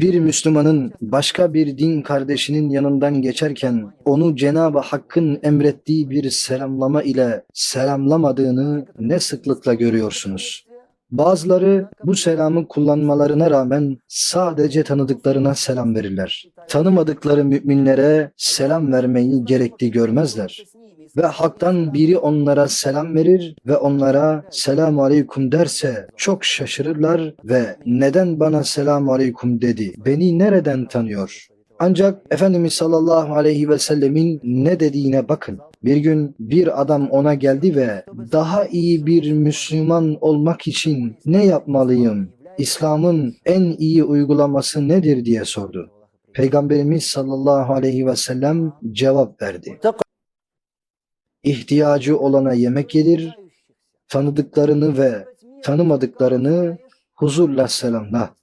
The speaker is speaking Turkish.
Bir Müslümanın başka bir din kardeşinin yanından geçerken onu Cenab-ı Hakk'ın emrettiği bir selamlama ile selamlamadığını ne sıklıkla görüyorsunuz. Bazıları bu selamı kullanmalarına rağmen sadece tanıdıklarına selam verirler. Tanımadıkları müminlere selam vermeyi gerekli görmezler. Ve haktan biri onlara selam verir ve onlara selamu aleyküm derse çok şaşırırlar ve neden bana selamu aleyküm dedi, beni nereden tanıyor? Ancak Efendimiz sallallahu aleyhi ve sellemin ne dediğine bakın. Bir gün bir adam ona geldi ve daha iyi bir Müslüman olmak için ne yapmalıyım? İslam'ın en iyi uygulaması nedir diye sordu. Peygamberimiz sallallahu aleyhi ve sellem cevap verdi. İhtiyacı olana yemek yedir, tanıdıklarını ve tanımadıklarını huzurla selamla.